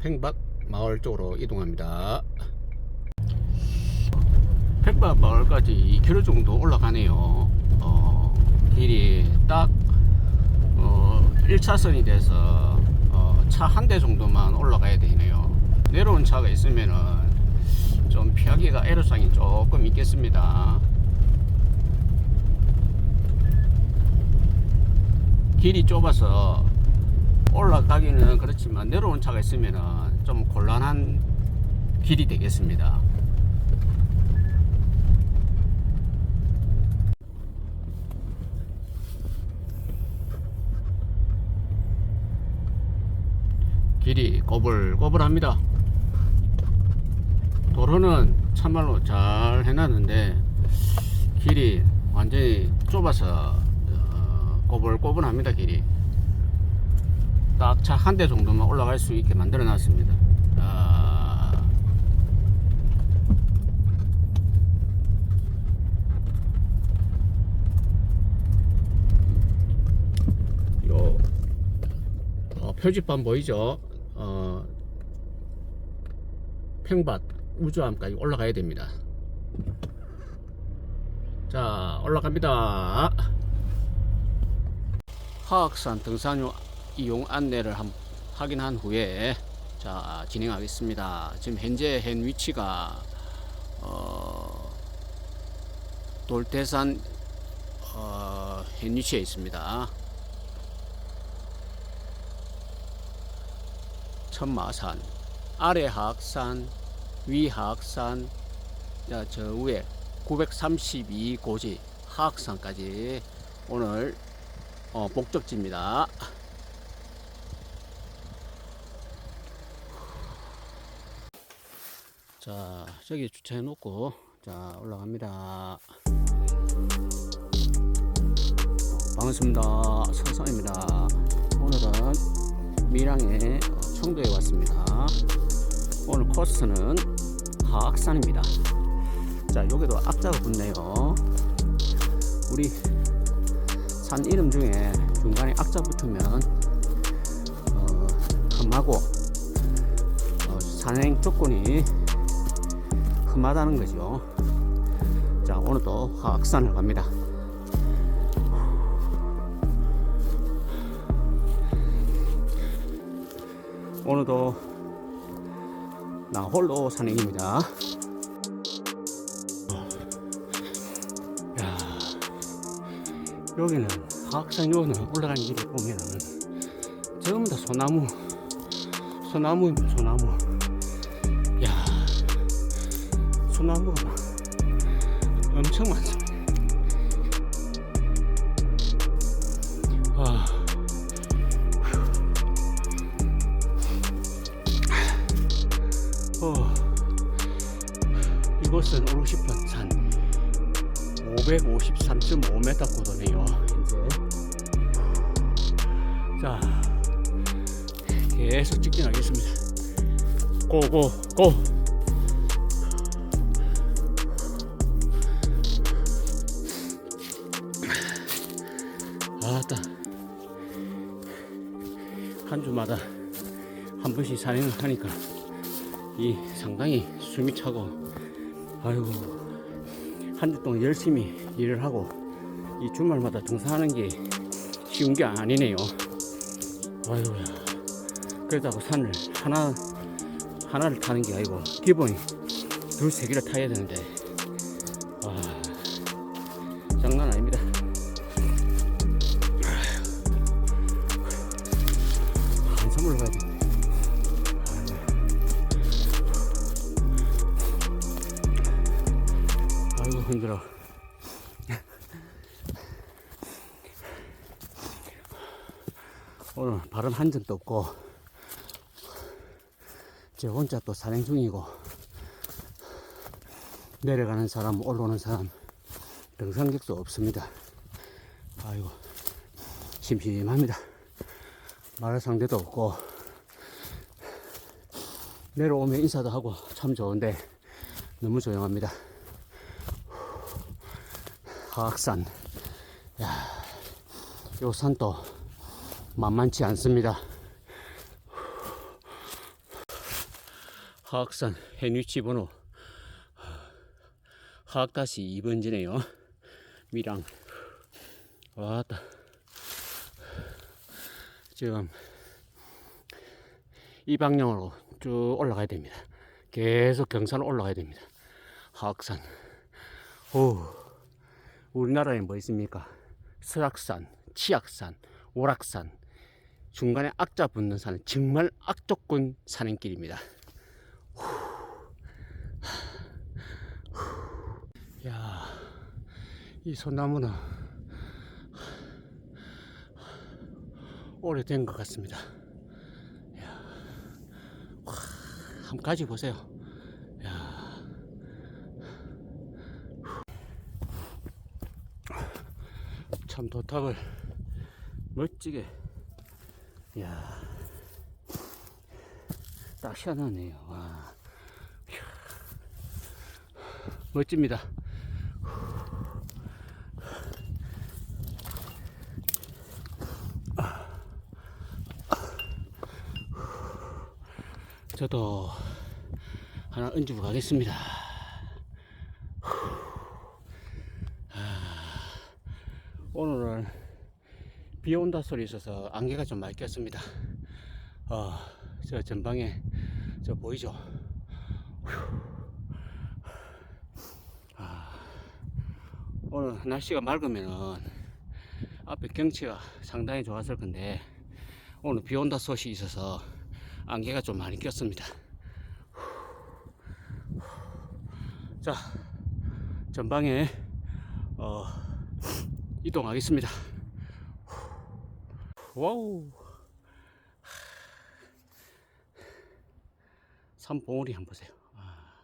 팽밭 마을 쪽으로 이동합니다. 팽밭 마을까지 2km 정도 올라가네요. 어, 길이 딱 어, 1차선이 돼서 어, 차한 대 정도만 올라가야 되네요. 내려온 차가 있으면은 좀 피하기가 애로사항이 조금 있겠습니다. 길이 좁아서 올라가기는 그렇지만 내려온 차가 있으면은 좀 곤란한 길이 되겠습니다. 길이 꼬불꼬불합니다. 도로는 참말로 잘 해놨는데 길이 완전히 좁아서 어, 꼬불꼬불합니다 길이 딱 차 한 대 정도만 올라갈 수 있게 만들어 놨습니다. 아, 요 어, 표지판 보이죠? 어, 팽밭 우주함까지 올라가야 됩니다. 자 올라갑니다. 하악산 등산용 이용 안내를 한, 확인한 후에 자 진행하겠습니다 지금 현재 현 위치가 어, 돌대산 어, 현 위치에 있습니다 천마산 아래 하악산 위 하악산 자, 저 위에 932고지 하악산까지 오늘 어, 목적지입니다. 자, 저기 주차해 놓고 자, 올라갑니다. 반갑습니다. 선상입니다. 오늘은 밀양의 어, 청도에 왔습니다. 오늘 코스는 하악산입니다. 자, 여기도 악자가 붙네요. 우리 산 이름 중에 중간에 악자 붙으면 어, 험하고 어, 산행 조건이 험하다는 거죠. 자, 오늘도 하악산을 갑니다. 오늘도 나 홀로 산행입니다. 야, 여기는 하악산 여기는 올라가는 길을 보면은 전부 다 소나무, 소나무입니다. 소나무. 야, 소나무가 엄청 많습니다. 아. 어, 이곳은 싶은 산 553.5m 고도네요 현재 자 계속 직진하겠습니다. 고고 고 한 번씩 산행을 하니까 이 상당히 숨이 차고 아이고 한 주 동안 열심히 일을 하고 이 주말마다 등산하는 게 쉬운 게 아니네요. 아이고야. 그러다고 산을 하나 하나를 타는 게 아니고 기본이 둘 세 개를 타야 되는데 오늘 바람 한 점도 없고 제 혼자 또 산행 중이고 내려가는 사람 올라오는 사람 등산객도 없습니다. 아이고 심심합니다. 말할 상대도 없고 내려오면 인사도 하고 참 좋은데 너무 조용합니다. 하악산. 야, 요 산도 만만치 않습니다. 하악산 해위치 번호 하악다시 2번지네요. 미랑 왔다. 지금 이 방향으로 쭉 올라가야 됩니다. 계속 경산 올라가야 됩니다. 하악산. 오, 우리나라에 뭐 있습니까? 설악산, 치악산, 오락산. 중간에 악자 붙는 산은 정말 악조건 산행길입니다. 야, 이 소나무는 오래된 것 같습니다. 야, 와, 한번 가지 보세요. 야, 참 도탑을 멋지게, 야, 딱 시원하네요. 와, 이야, 멋집니다. 저도 하나 얹고 가겠습니다. 아, 오늘은 비 온다 소리 있어서 안개가 좀 많이 꼈습니다. 어, 저 전방에 저 보이죠? 아, 오늘 날씨가 맑으면은 앞에 경치가 상당히 좋았을 건데 오늘 비 온다 소식이 있어서 안개가 좀 많이 꼈습니다. 자, 전방에 어, 이동하겠습니다. 와우. 산 봉우리 한번 보세요. 아,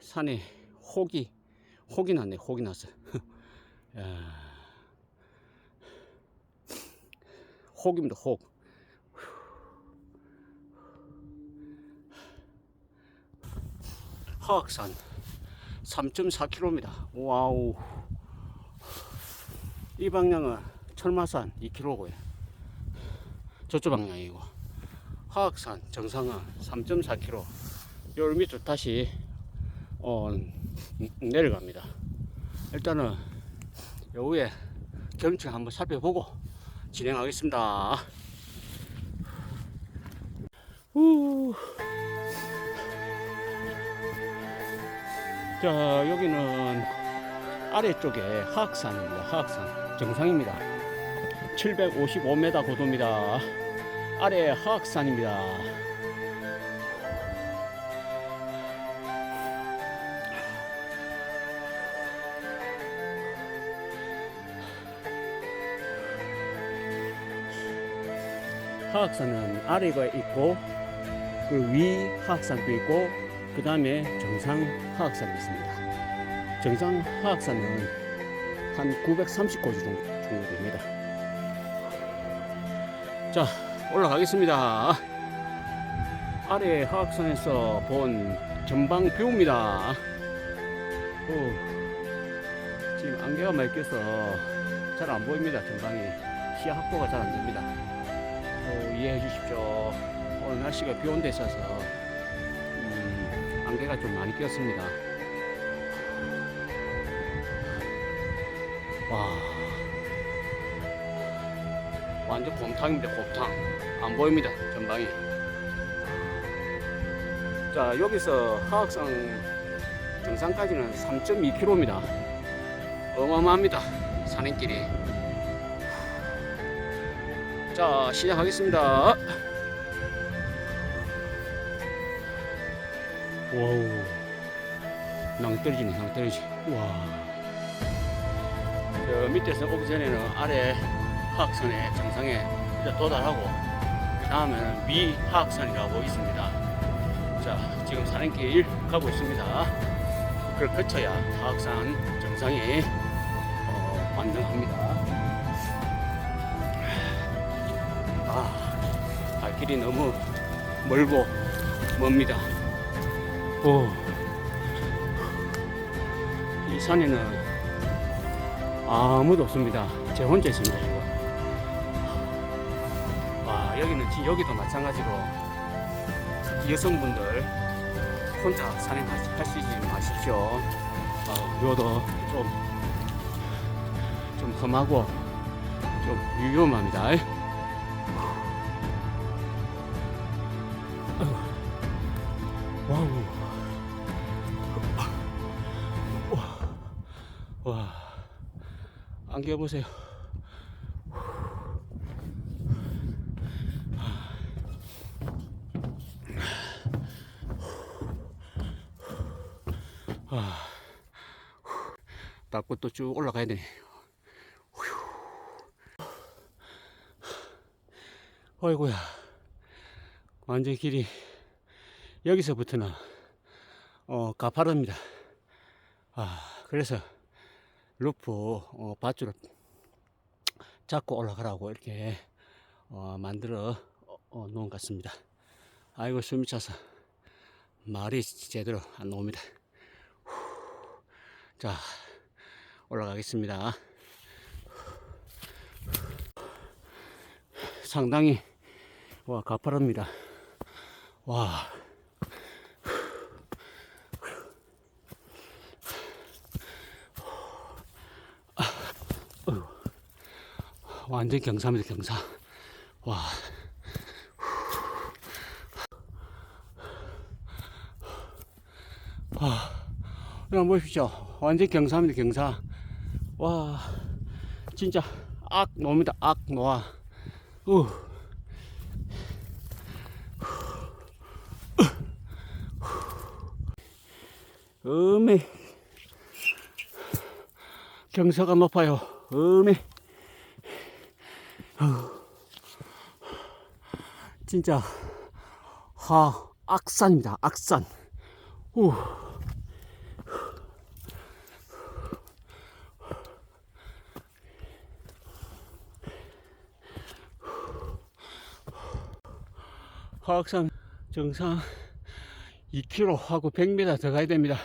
산에 혹이 혹이 났네. 혹이 났어요. 야. 혹입니다. 혹. 하악산 3.4km입니다. 와우. 이 방향은 철마산 2km고요. 저쪽 방향이고. 하악산 정상은 3.4km. 요 밑으로 다시 어, 내려갑니다. 일단은 요 위에 경치 한번 살펴보고 진행하겠습니다. 후. 자 여기는 아래쪽에 하악산입니다. 하악산 정상입니다. 755m 고도입니다. 아래 하악산입니다. 하악산은 아래가 있고 그 위 하악산도 있고 그 다음에 정상 하악산이 있습니다. 정상 하악산은 한 930고지 정도 됩니다. 자, 올라가겠습니다. 아래 하악산에서 본 전방 뷰입니다. 오, 지금 안개가 껴서 잘 안 보입니다. 전방이 시야 확보가 잘 안 됩니다. 어, 이해해 주십시오. 오늘 날씨가 비 온 데 있어서 음, 안개가 좀 많이 꼈습니다. 와, 완전 곰탕입니다. 곰탕 안 보입니다. 전방이. 자 여기서 하악산 정상까지는 3.2km입니다. 어마어마합니다. 산행길이. 자 시작하겠습니다. 와우 낭떠러지네 낭떠러지 와. 저 밑에서 오기 전에는 아래 하악산의 정상에 도달하고 그 다음에는 위 하악산이라고 있습니다. 자 지금 산행길 가고 있습니다. 그걸 거쳐야 하악산 정상에 어, 완등합니다. 아, 갈 길이 너무 멀고 멉니다. 오, 이 산에는 아무도 없습니다. 제 혼자 있습니다, 여기는 지- 여기도 마찬가지로 여성분들 혼자 산행하시지 마십시오. 어, 묘도 좀, 좀 험하고 좀 위험합니다. 와우. 와. 와. 안겨 보세요. 아. 닦고 또 쭉 올라가야 되네. 어이구야. 완전 길이 여기서부터는 어, 가파릅니다. 아, 그래서 루프 어, 밧줄을 잡고 올라가라고 이렇게 어, 만들어 어, 어, 놓은 것 같습니다. 아이고 숨이 차서 말이 제대로 안 나옵니다. 후. 자 올라가겠습니다. 상당히 와 가파릅니다. 와. 완전 경사입니다, 경사. 와. 와. 여러분 보십시오. 완전 경사입니다, 경사. 와. 진짜 악 노입니다, 악 노아. 우. 음에 경사가 높아요. 음에 진짜 하 악산입니다. 악산. 우. 화악산 정상 2km 하고 100m 더 가야 됩니다.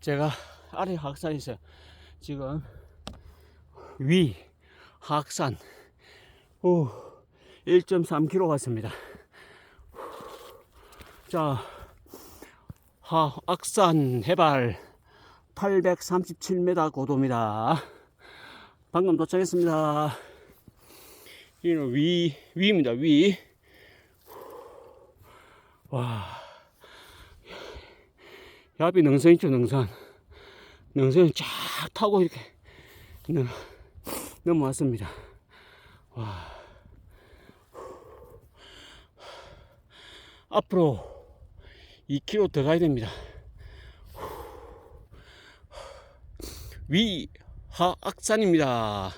제가 아래 화악산에서 지금 위 하악산 오 1.3km 왔습니다. 자 하악산 해발 837m 고도입니다. 방금 도착했습니다. 이는 위 위입니다. 위. 와. 야비 능선 있죠, 능선. 능선 쫙 타고 이렇게 넘, 넘어왔습니다. 와. 앞으로 2km 더 가야 됩니다. 위 하 악산입니다.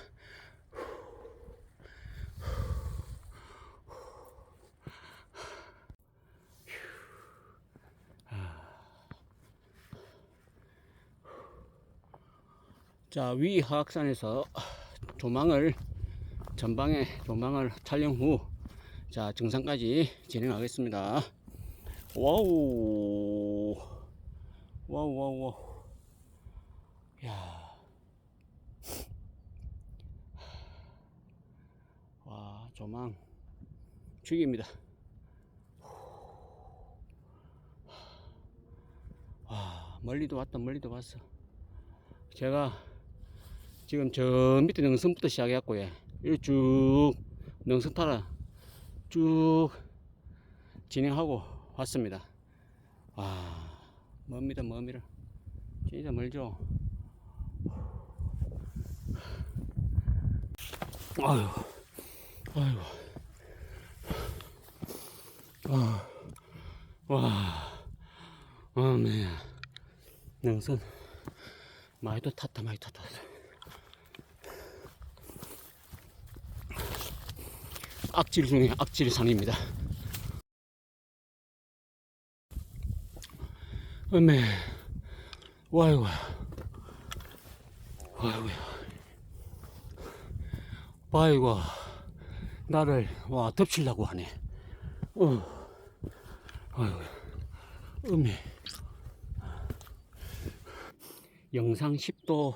자, 위 하악산에서 조망을 전방에 조망을 촬영 후 자, 정상까지 진행하겠습니다. 와우. 와우, 와우, 와우. 야. 와, 조망 죽입니다. 와, 멀리도 왔다, 멀리도 왔어. 제가 지금 저 밑에 능선부터 시작해갖고, 예. 쭉 능선 타라 쭉 진행하고 왔습니다. 와, 멉니다, 멉니다. 진짜 멀죠? 아유, 아이고. 와, 와, 어메. 능선. 많이 또 탔다, 많이 탔다. 악질 중에 악질 산입니다. 어메, 와이고, 와이고야. 와이고, 나를, 와, 덮치려고 하네. 어, 아이고, 어메. 영상 10도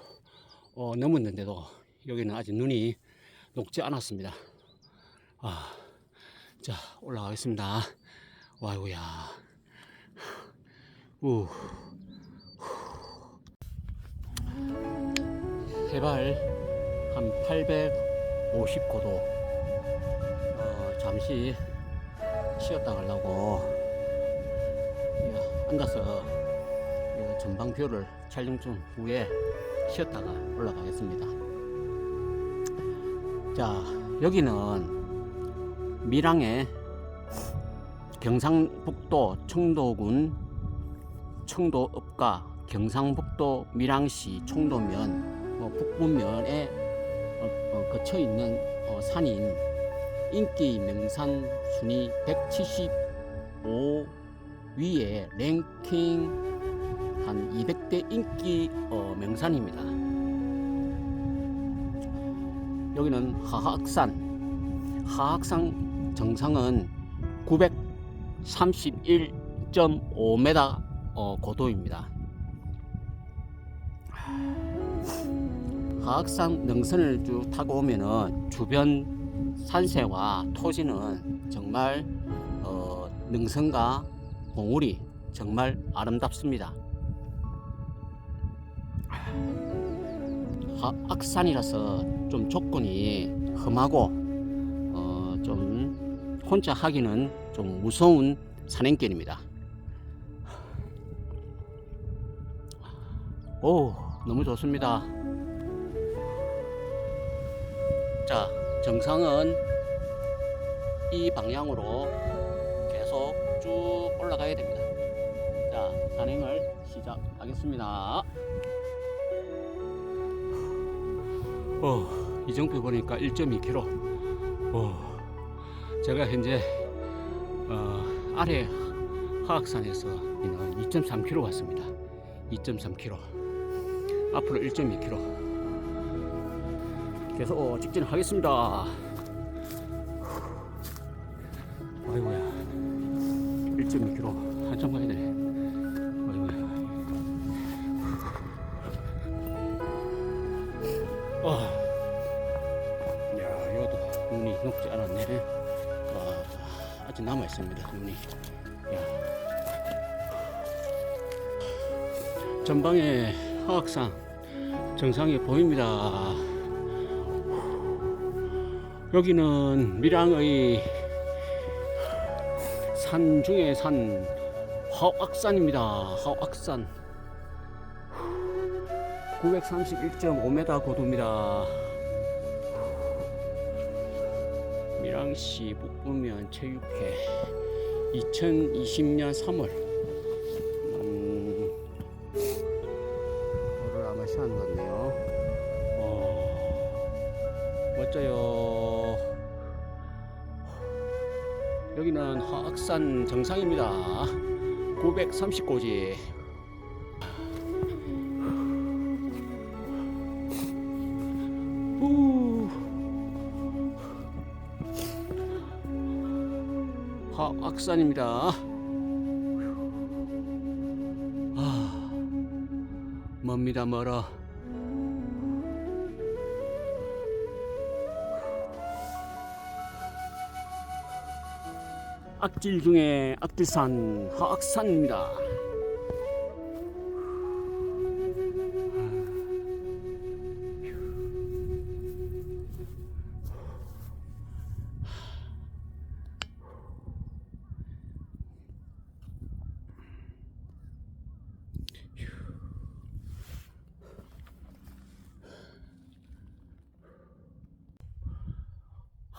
어, 넘었는데도 여기는 아직 눈이 녹지 않았습니다. 아, 자, 올라가겠습니다. 와이고야. 우. 해발 한 850고도 어, 잠시 쉬었다 가려고 예, 앉아서 예, 전방뷰를 촬영 중 후에 쉬었다가 올라가겠습니다. 자, 여기는 밀양의 경상북도 청도군 청도읍과 경상북도 밀양시 청도면 어, 북부면에 어, 어, 거쳐 있는 어, 산인 인기 명산 순위 175 위에 랭킹 한 200대 인기 어, 명산입니다. 여기는 하악산. 하악산 정상은 931.5m 어, 고도입니다. 하악산 능선을 쭉 타고 오면은 주변 산세와 토지는 정말 어, 능선과 봉우리 정말 아름답습니다. 하악산이라서 좀 조건이 험하고 혼자 하기는 좀 무서운 산행길입니다. 오, 너무 좋습니다. 자, 정상은 이 방향으로 계속 쭉 올라가야 됩니다. 자, 산행을 시작하겠습니다. 어, 이정표 보니까 1.2km. 어, 제가 현재 어, 아래 하악산에서 2.3km 왔습니다. 2.3km. 앞으로 1.2km. 계속 직진하겠습니다. 있습니다, 눈이. 야. 전방에 하악산 정상이 보입니다. 여기는 밀양의 산 중에 산 하악산입니다. 하악산. 931.5m 고도입니다. 밀양시 북부면 체육회 2020년 3월 음, 오늘 아마 시간 같네요. 어, 멋져요. 여기는 하악산 정상입니다. 930고지. 하악산입니다. 아, 멉니다 멀어. 악질 중에 악질산 하악산입니다.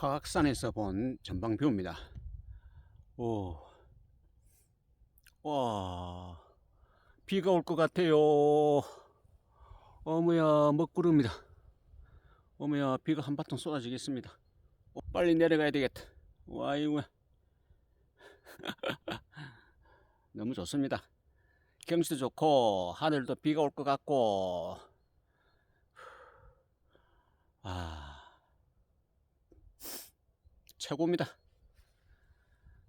하악산에서 본 전방뷰입니다. 오, 와, 비가 올 것 같아요. 어머야, 먹구름이다. 어머야, 비가 한바탕 쏟아지겠습니다. 어, 빨리 내려가야 되겠다. 와, 이거. 너무 좋습니다. 경치도 좋고, 하늘도 비가 올 것 같고, 아, 최고입니다.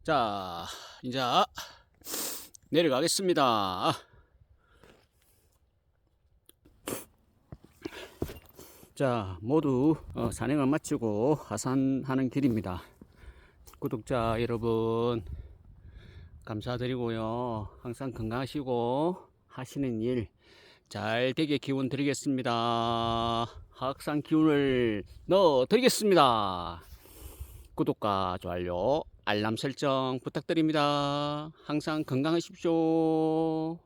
자, 이제 내려가겠습니다. 자, 모두 어, 산행을 마치고 하산하는 길입니다. 구독자 여러분, 감사드리고요. 항상 건강하시고 하시는 일 잘 되게 기운 드리겠습니다. 항상 기운을 넣어 드리겠습니다. 구독과 좋아요, 알람 설정 부탁드립니다. 항상 건강하십시오.